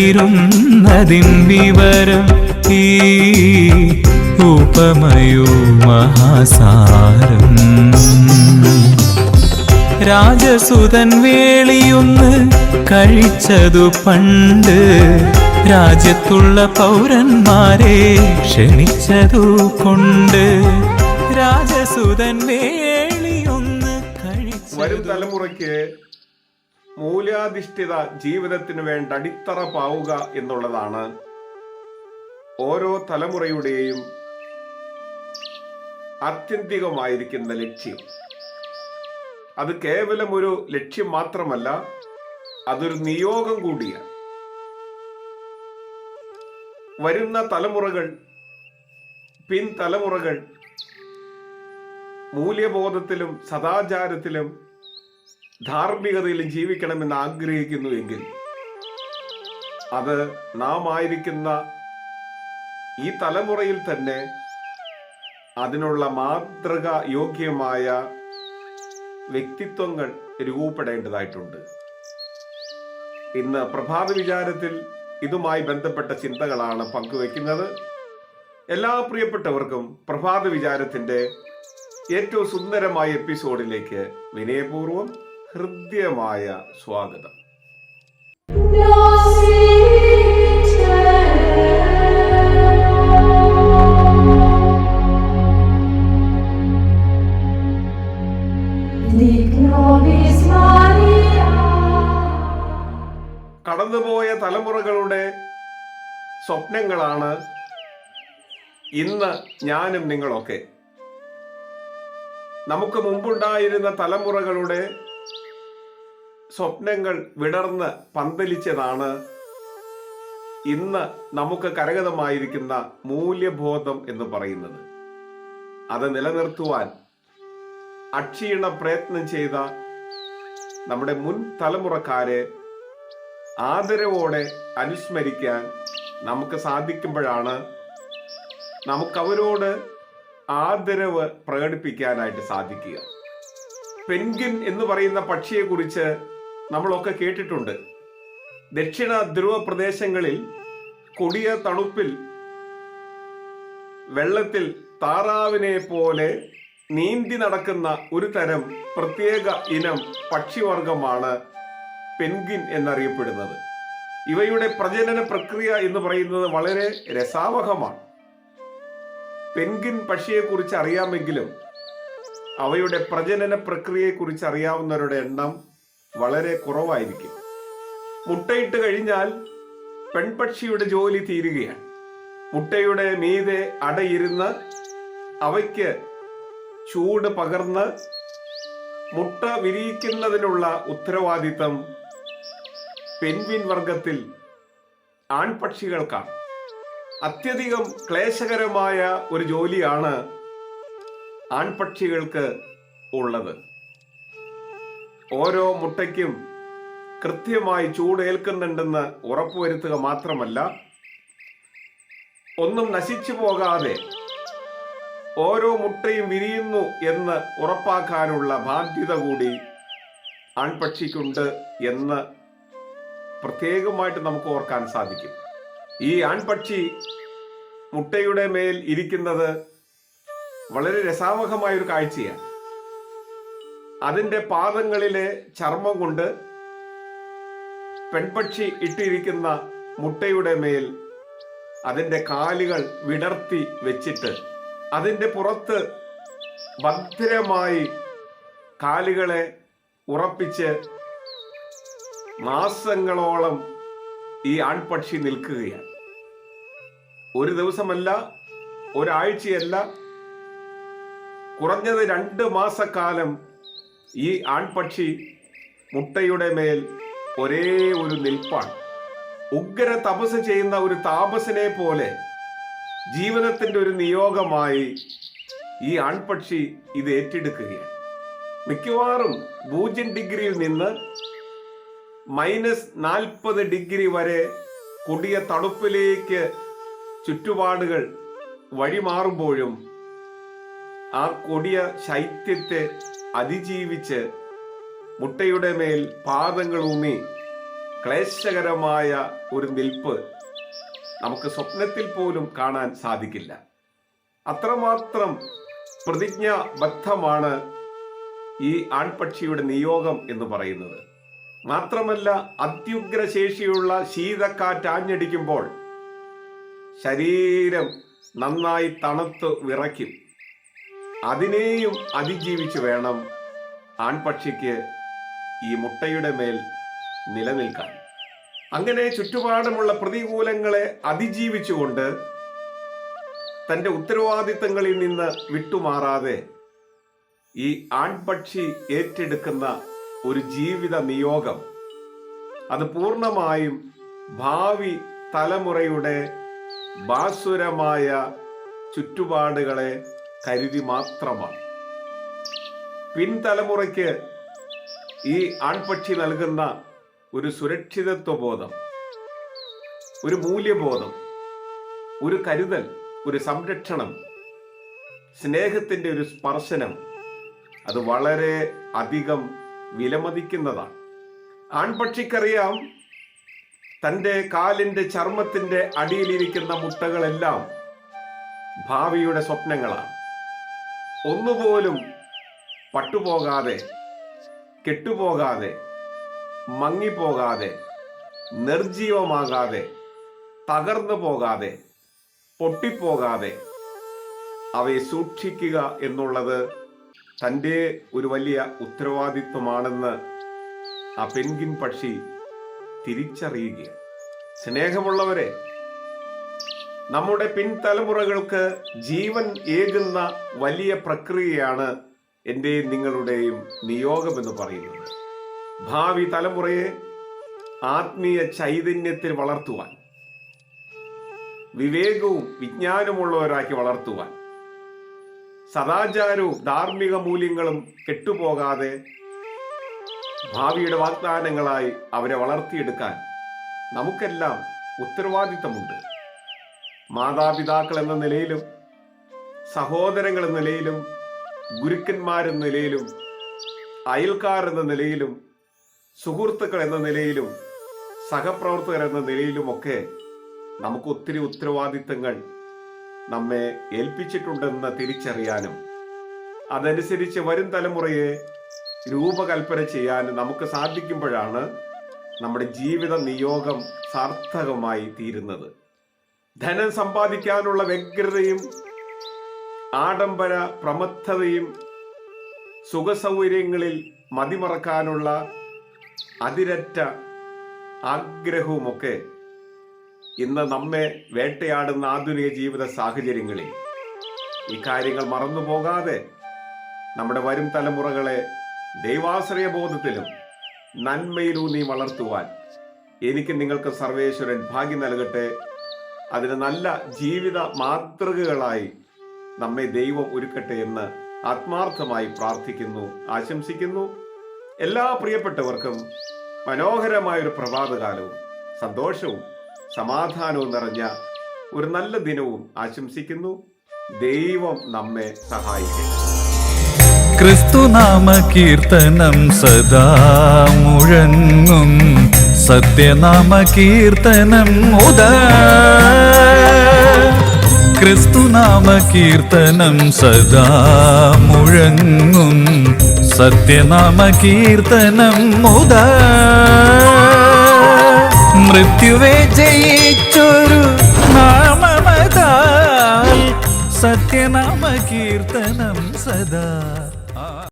ആത്മജവിരുന്നതിൻ വിവരം ഈ ഉപമയോ മഹാസാരം. രാജസുതൻ വേളിയൊന്ന് കഴിച്ചതു പണ്ട് രാജ്യത്തുള്ള പൗരന്മാരെ ക്ഷണിച്ചതു കൊണ്ട് രാജസുതൻ വേളിയൊന്ന് വരും കഴിച്ചതു തലമുറയ്ക്ക് മൂല്യാധിഷ്ഠിത ജീവിതത്തിന് വേണ്ട അടിത്തറ പാവുക എന്നുള്ളതാണ് ഓരോ തലമുറയുടെയും ആത്യന്തികമായിരിക്കുന്ന ലക്ഷ്യം. അത് കേവലം ഒരു ലക്ഷ്യം മാത്രമല്ല അതൊരു നിയോഗം കൂടിയാണ്. വരുന്ന തലമുറകൾ പിൻതലമുറകൾ മൂല്യബോധത്തിലും സദാചാരത്തിലും ധാർമ്മികതയിലും ജീവിക്കണമെന്ന് ആഗ്രഹിക്കുന്നുവെങ്കിൽ അത് നാം ആയിരിക്കുന്ന ഈ തലമുറയിൽ തന്നെ അതിനുള്ള മാതൃക യോഗ്യമായ വ്യക്തിത്വങ്ങൾ രൂപപ്പെടേണ്ടതായിട്ടുണ്ട്. ഇന്ന് പ്രഭാത വിചാരത്തിൽ ഇതുമായി ബന്ധപ്പെട്ട ചിന്തകളാണ് പങ്കുവെക്കുന്നത് എല്ലാ പ്രിയപ്പെട്ടവർക്കും പ്രഭാത വിചാരത്തിന്റെ ഏറ്റവും സുന്ദരമായ എപ്പിസോഡിലേക്ക് വിനയപൂർവം ഹൃദ്യമായ സ്വാഗതം. കടന്നുപോയ തലമുറകളുടെ സ്വപ്നങ്ങളാണ് ഇന്ന് ഞാനും നിങ്ങളൊക്കെ. നമുക്ക് മുമ്പുണ്ടായിരുന്ന തലമുറകളുടെ സ്വപ്നങ്ങൾ വിടർന്ന് പന്തലിച്ചതാണ്. ഇന്ന് നമുക്ക് കരഗതമായിരിക്കുന്ന മൂല്യബോധം എന്ന് പറയുന്നത്. അത് നിലനിർത്തുവാൻ അക്ഷീണ പ്രയത്നം ചെയ്ത നമ്മുടെ മുൻ തലമുറക്കാരെ ആദരവോടെ അനുസ്മരിക്കാൻ നമുക്ക് സാധിക്കുമ്പോഴാണ് നമുക്ക് അവരോട് ആദരവ് പ്രകടിപ്പിക്കാനായിട്ട് സാധിക്കുക. പെൻഗിൻ എന്ന് പറയുന്ന പക്ഷിയെക്കുറിച്ച് നമ്മളൊക്കെ കേട്ടിട്ടുണ്ട്. ദക്ഷിണ ധ്രുവ പ്രദേശങ്ങളിൽ കൊടിയ തണുപ്പിൽ വെള്ളത്തിൽ താറാവിനെ പോലെ നീന്തി നടക്കുന്ന ഒരു തരം പ്രത്യേക ഇനം പക്ഷിവർഗമാണ് പെൻഗിൻ എന്നറിയപ്പെടുന്നത്. ഇവയുടെ പ്രജനന പ്രക്രിയ എന്ന് പറയുന്നത് വളരെ രസാവഹമാണ്. പെൻഗിൻ പക്ഷിയെ കുറിച്ച് അറിയാമെങ്കിലും അവയുടെ പ്രജനന പ്രക്രിയയെ കുറിച്ച് അറിയാവുന്നവരുടെ എണ്ണം വളരെ കുറവായിരിക്കും. മുട്ടയിട്ട് കഴിഞ്ഞാൽ പെൺപക്ഷിയുടെ ജോലി തീരുകയാണ്. മുട്ടയുടെ മീതെ അടയിരുന്ന് അവയ്ക്ക് ചൂട് പകർന്ന് മുട്ട വിരിയിക്കുന്നതിനുള്ള ഉത്തരവാദിത്തം പെൻവിൻ വർഗത്തിൽ ആൺപക്ഷികൾക്കാണ്. അത്യധികം ക്ലേശകരമായ ഒരു ജോലിയാണ് ആൺപക്ഷികൾക്ക് ഉള്ളത്. ഓരോ മുട്ടയ്ക്കും കൃത്യമായി ചൂടേൽക്കുന്നുണ്ടെന്ന് ഉറപ്പുവരുത്തുക മാത്രമല്ല ഒന്നും നശിച്ചു പോകാതെ ഓരോ മുട്ടയും വിരിയുന്നു എന്ന് ഉറപ്പാക്കാനുള്ള ബാധ്യത കൂടി ആൺപക്ഷിക്കുണ്ട് എന്ന് പ്രത്യേകമായിട്ട് നമുക്ക് ഓർക്കാൻ സാധിക്കും. ഈ ആൺപക്ഷി മുട്ടയുടെ മേൽ ഇരിക്കുന്നത് വളരെ രസാവഹമായ ഒരു കാഴ്ചയാണ്. അതിന്റെ പാദങ്ങളിലെ ചർമ്മം കൊണ്ട് പെൺപക്ഷി ഇട്ടിരിക്കുന്ന മുട്ടയുടെ മേൽ അതിന്റെ കാലുകൾ വിടർത്തി വെച്ചിട്ട് അതിന്റെ പുറത്ത് ഭദ്രമായി കാലുകളെ ഉറപ്പിച്ച് മാസങ്ങളോളം ഈ ആൺപക്ഷി നിൽക്കുകയാണ്. ഒരു ദിവസമല്ല ഒരാഴ്ചയല്ല കുറഞ്ഞത് രണ്ട് മാസക്കാലം ഈ ആൺപക്ഷി മുട്ടയുടെ മേൽ ഒരേ ഒരു നിൽപ്പാണ്. ഉഗ്ര തപസ് ചെയ്യുന്ന ഒരു താപസനെ പോലെ ജീവിതത്തിന്റെ ഒരു നിയോഗമായി ഈ ആൺപക്ഷി ഇത് ഏറ്റെടുക്കുകയാണ്. മിക്കവാറും പൂജ്യം ഡിഗ്രിയിൽ നിന്ന് മൈനസ് നാൽപ്പത് ഡിഗ്രി വരെ കൊടിയ തണുപ്പിലേക്ക് ചുറ്റുപാടുകൾ വഴിമാറുമ്പോഴും ആ കൊടിയ ശൈത്യത്തെ അതിജീവിച്ച് മുട്ടയുടെ മേൽ പാദങ്ങൾ ഊന്നി ക്ലേശകരമായ ഒരു നിൽപ്പ് നമുക്ക് സ്വപ്നത്തിൽ പോലും കാണാൻ സാധിക്കില്ല. അത്രമാത്രം പ്രതിജ്ഞാബദ്ധമാണ് ഈ ആൺപക്ഷിയുടെ നിയോഗം എന്ന് പറയുന്നത്. മാത്രമല്ല അത്യുഗ്രശേഷിയുള്ള ശീതക്കാറ്റ് ആഞ്ഞടിക്കുമ്പോൾ ശരീരം നന്നായി തണുത്ത് വിറയ്ക്കും. അതിനെയും അതിജീവിച്ച് വേണം ആൺപക്ഷിക്ക് ഈ മുട്ടയുടെ മേൽ നിലനിൽക്കാൻ. അങ്ങനെ ചുറ്റുപാടുമുള്ള പ്രതികൂലങ്ങളെ അതിജീവിച്ചുകൊണ്ട് തന്റെ ഉത്തരവാദിത്തങ്ങളിൽ നിന്ന് വിട്ടുമാറാതെ ഈ ആൺപക്ഷി ഏറ്റെടുക്കുന്ന ഒരു ജീവിത നിയോഗം അത് പൂർണമായും ഭാവി തലമുറയുടെ ബാസുരമായ ചുറ്റുപാടുകളെ കരുതി മാത്രമാണ്. പിൻതലമുറയ്ക്ക് ഈ ആൺപക്ഷി നൽകുന്ന ഒരു സുരക്ഷിതത്വ ബോധം ഒരു മൂല്യബോധം ഒരു കരുതൽ ഒരു സംരക്ഷണം സ്നേഹത്തിന്റെ ഒരു സ്പർശനം അത് വളരെ അധികം വിലമതിക്കുന്നതാണ്. ആൺപക്ഷിക്കറിയാം തന്റെ കാലിന്റെ ചർമ്മത്തിന്റെ അടിയിലിരിക്കുന്ന മുട്ടകളെല്ലാം ഭാവിയുടെ സ്വപ്നങ്ങളാണ്. ഒന്നുപോലും പട്ടുപോകാതെ കെട്ടുപോകാതെ മങ്ങിപ്പോകാതെ നിർജീവമാകാതെ തകർന്നു പോകാതെ പൊട്ടിപ്പോകാതെ അവയെ സൂക്ഷിക്കുക എന്നുള്ളത് തന്റെ ഒരു വലിയ ഉത്തരവാദിത്വമാണെന്ന് ആ പെൻഗിൻ പക്ഷി തിരിച്ചറിയുക സ്നേഹമുള്ളവരെ നമ്മുടെ പിൻതലമുറകൾക്ക് ജീവൻ ഏകുന്ന വലിയ പ്രക്രിയയാണ് എന്റെയും നിങ്ങളുടെയും നിയോഗമെന്ന് പറയുന്നത്. ഭാവി തലമുറയെ ആത്മീയ ചൈതന്യത്തിൽ വളർത്തുവാൻ വിവേകവും വിജ്ഞാനമുള്ളവരാക്കി വളർത്തുവാൻ സദാചാരവും ധാർമ്മിക മൂല്യങ്ങളും കെട്ടുപോകാതെ ഭാവിയുടെ വാഗ്ദാനങ്ങളായി അവരെ വളർത്തിയെടുക്കാൻ നമുക്കെല്ലാം ഉത്തരവാദിത്തമുണ്ട്. മാതാപിതാക്കൾ എന്ന നിലയിലും സഹോദരങ്ങൾ എന്ന നിലയിലും ഗുരുക്കന്മാരെന്ന നിലയിലും അയൽക്കാർ എന്ന നിലയിലും സുഹൃത്തുക്കൾ എന്ന നിലയിലും സഹപ്രവർത്തകർ എന്ന നിലയിലുമൊക്കെ നമുക്ക് ഒത്തിരി ഉത്തരവാദിത്തങ്ങൾ നമ്മെ ഏൽപ്പിച്ചിട്ടുണ്ടെന്ന് തിരിച്ചറിയാനും അതനുസരിച്ച് വരും തലമുറയെ രൂപകൽപ്പന ചെയ്യാൻ നമുക്ക് സാധിക്കുമ്പോഴാണ് നമ്മുടെ ജീവിത നിയോഗം സാർത്ഥകമായി തീരുന്നത്. ധനം സമ്പാദിക്കാനുള്ള വ്യഗ്രതയും ആഡംബര പ്രമത്തതയും സുഖസൗകര്യങ്ങളിൽ മതിമറക്കാനുള്ള അതിരറ്റ ആഗ്രഹവുമൊക്കെ ഇന്ന് നമ്മെ വേട്ടയാടുന്ന ആധുനിക ജീവിത സാഹചര്യങ്ങളിൽ. ഈ കാര്യങ്ങൾ മറന്നു പോകാതെ നമ്മുടെ വരും തലമുറകളെ ദൈവാശ്രയ ബോധത്തിലും നന്മയിലൂന്നി വളർത്തുവാൻ എനിക്ക് നിങ്ങൾക്ക് സർവേശ്വരൻ ഭാഗ്യം നൽകട്ടെ. അതിന് നല്ല ജീവിത മാതൃകകളായി നമ്മെ ദൈവം ഒരുക്കട്ടെ എന്ന് ആത്മാർത്ഥമായി പ്രാർത്ഥിക്കുന്നു ആശംസിക്കുന്നു. എല്ലാ പ്രിയപ്പെട്ടവർക്കും മനോഹരമായൊരു പ്രഭാതകാലവും സന്തോഷവും സമാധാനവും നിറഞ്ഞ ഒരു നല്ല ദിനവും ആശംസിക്കുന്നു. ദൈവം നമ്മെ സഹായിക്കട്ടെ. ക്രിസ്തുനാമ കീർത്തനം സദാ മുഴങ്ങും. സത്യനാമ കീർത്തനം മുത ക്രിസ്തുനാമ കീർത്തനം സദാ മുഴങ്ങും സത്യനാമ കീർത്തനം മുത മൃത്യുവെ ജയിച്ചൊരു നാമമതാൽ സത്യനാമ കീർത്തനം സദാ.